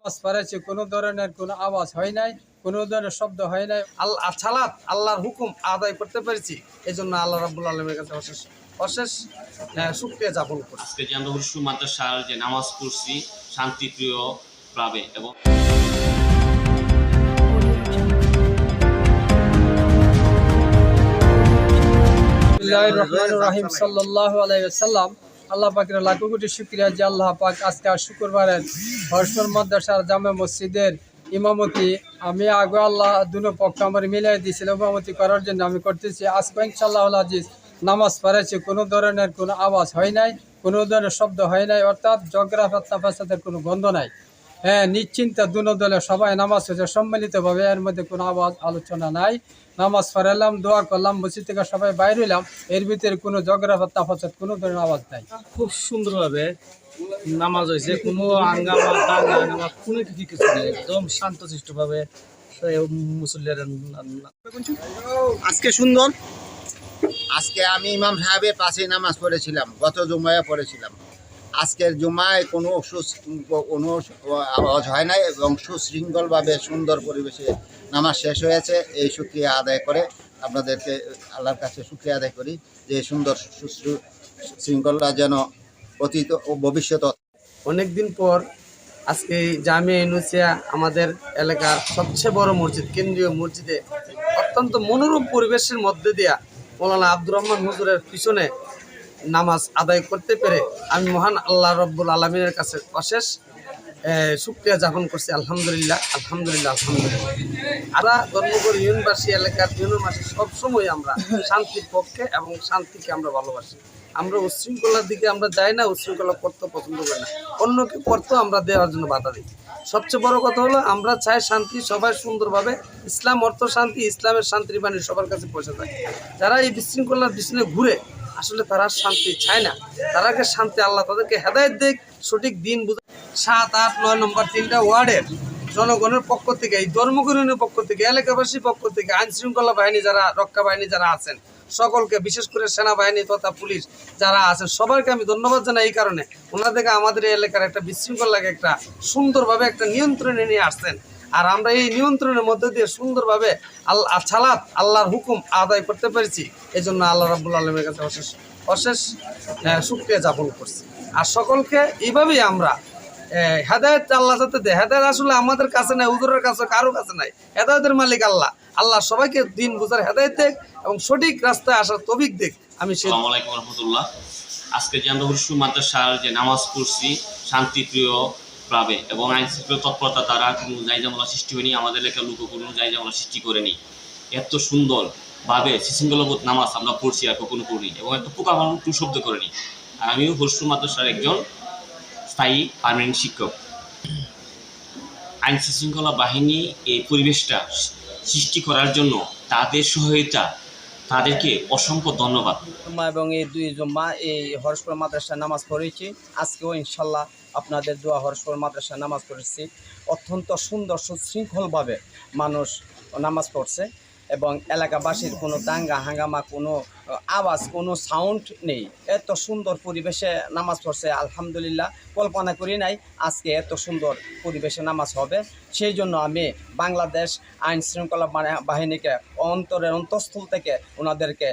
নামাজ পড়েছে কোনো ধরনের কোনো আওয়াজ হয় নাই কোনো ধরনের শব্দ হয় নাই। আল্লাহ ছালাত আল্লাহর হুকুম আদায় করতে পেরেছি। এই জন্য আল্লাহ রাবুল আলমের কাছে অশেষ অশেষ শুক্রিয়া যাপন করি আজকে যে আমরা হুসু মাদ্রাসার যে নামাজ পড়ছি শান্তিপ্রিয় ভাবে এবং রহমানির রহিম সাল্লাল্লাহু আলাইহি ওয়াসাল্লাম। আল্লাহ পাকের লাখো কোটি শুক্রিয়া যে আল্লাহ পাক আজকে শুক্রবারের হর্ষর মাদ্রাসার জামে মসজিদের ইমামতি আমি আগে আল্লাহ দুনো পক্ষ আমার মিলাই দিয়েছিল, ইমামতি করার জন্য আমি করতেছি। আজকে ইনশাল্লাহ আজিজ নামাজ পড়েছি, কোনো ধরনের কোনো আওয়াজ হয় নাই, কোনো ধরনের শব্দ হয় নাই, অর্থাৎ জগরা ফাসাদের কোনো গন্ধ নাই। হ্যাঁ নিশ্চিন্তে দুনো দলে সবাই নামাজ হয়েছে সম্মিলিতভাবে এর মধ্যে কোনো আওয়াজ আলোচনা নাই। নামাজ পড়ালাম দোয়া করলাম মসজিদ থেকে সবাই বাইরে হইলাম। এর ভিতরে কোনো জগরা ফাত্তা কোনো ধরনের আওয়াজ নাই। খুব সুন্দরভাবে নামাজ হয়েছে কোনো আঙ্গামা দাঙ্গা কোনো কিছু কিছু নেই। একদম শান্তশিষ্টভাবে আজকে সুন্দর। আজকে আমি ইমাম সাহেবের পাশে নামাজ পড়েছিলাম গত জুমায় পড়েছিলাম। আজকের জুমায় কোনো কোনো আওয়াজ হয় নাই এবং সুশৃঙ্খলভাবে সুন্দর পরিবেশে নামাজ শেষ হয়েছে। এই সুক্রিয়া আদায় করে আপনাদেরকে আল্লাহর কাছে সুক্রিয়া আদায় করি যে সুন্দর সুশৃ- শৃঙ্খলা যেন অতীত ও ভবিষ্যৎ অনেকদিন পর আজকে জামিয়া ইউনুসিয়া আমাদের এলাকার সবচেয়ে বড় মসজিদ, কেন্দ্রীয় মসজিদে অত্যন্ত মনোরম পরিবেশের মধ্যে দিয়া মৌলানা আব্দুর রহমান হুজুরের পিছনে নামাজ আদায় করতে পেরে আমি মহান আল্লাহ রব্বুল আলমিনের কাছে অশেষ শুক্রিয়া যাপন করছি। আলহামদুলিল্লাহ আলহামদুলিল্লাহ আলহামদুলিল্লাহ। আমরা ধর্মগড় ইউনিভার্সি এলাকার ইউনিভার্সি সবসময় আমরা শান্তির পক্ষে এবং শান্তিকে আমরা ভালোবাসি। আমরা উচ্ছৃঙ্খলার দিকে আমরা যাই না, উচ্ছৃঙ্খলা করতে পছন্দ করি না। অন্যকে করতেও আমরা দেওয়ার জন্য বাধা দিই। সবচেয়ে বড় কথা হলো, আমরা চাই শান্তি সবাই সুন্দরভাবে, ইসলাম অর্থ শান্তি, ইসলামের শান্তির বাণী সবার কাছে পৌঁছে থাকে যারা এই বিশৃঙ্খলার পিছনে ঘুরে আসলে তারা শান্তি চায় না। তারাকে শান্তি, আল্লাহ তাদেরকে হেদায়ত দিক, সঠিক দিন বুঝে সাত, আট, নয় নম্বর তিনটা ওয়ার্ডের জনগণের পক্ষ থেকে, এই ধর্মগুরুনের পক্ষ থেকে, এলাকাবাসীর পক্ষ থেকে আইন শৃঙ্খলা বাহিনী যারা, রক্ষা বাহিনী যারা আছেন, সকলকে, বিশেষ করে সেনাবাহিনী তথা পুলিশ যারা আছেন, সবাইকে আমি ধন্যবাদ জানাই এই কারণে। ওনাদেরকে আমাদের এলাকার একটা বিশৃঙ্খলাকে একটা সুন্দরভাবে একটা নিয়ন্ত্রণে নিয়ে আসছেন। আর আমরা এই নিয়ন্ত্রণের মধ্যে দিয়ে সুন্দরভাবে আল্লাহ ছালাত আল্লাহর হুকুম আদায় করতে পেরেছি। এই জন্য আল্লাহ রাবুল আলমের কাছে অশেষ অশেষ শুক্রিয়া যাপন করছি। আর সকলকে এইভাবেই আমরা হেদায়ত আল্লাহ যাতে দেয়। হেদায়ত আসলে আমাদের কাছে নাই উদরের কাছে, কারও কাছে নাই। হেদায়তের মালিক আল্লাহ। আল্লাহ সবাইকে দিন বুঝার হেদায়ত দেখ এবং সঠিক রাস্তায় আসার তবিক দেখ। আমি আজকে যে আমরা মাদ্রাসার যে নামাজ পড়ছি, শান্তিপ্রিয় ভাবে এবং আইন শৃঙ্খলা তৎপরতা তারা কোনো জায়জামলা সৃষ্টি হয়নি, আমাদের এলাকার লোক কোনো জায়জামলা সৃষ্টি করেনি। এত সুন্দর ভাবে শৃঙ্খলাবোধ নামাজ আমরা পড়ছি আর কখনো পড়িনি এবং এত পোকা মানুষ টু শব্দ করেনি। আর আমিও হরসু মাদ্রাসার একজন স্থায়ী পার্মানেন্ট শিক্ষক। আইন শৃঙ্খলা বাহিনী এই পরিবেশটা সৃষ্টি করার জন্য তাদের সহায়তা তাদেরকে অসংখ্য ধন্যবাদ। এবং এই দুই মা এই হরসপুর মাদ্রাসায় নামাজ পড়েছি। আজকেও ইনশাল্লাহ আপনাদের দোয়া হরসপুর মাদ্রাসায় নামাজ পড়েছি। অত্যন্ত সুন্দর সুশৃঙ্খলভাবে মানুষ নামাজ পড়ছে। এবং এলাকাবাসীর কোনো দাঙ্গা হাঙ্গামা, কোনো আওয়াজ, কোনো সাউন্ড নেই। এত সুন্দর পরিবেশে নামাজ পড়ছে, আলহামদুলিল্লাহ। কল্পনা করি নাই আজকে এত সুন্দর পরিবেশে নামাজ হবে। সেই জন্য আমি বাংলাদেশ আইন শৃঙ্খলা বাহিনীকে অন্তরের অন্তঃস্থল থেকে ওনাদেরকে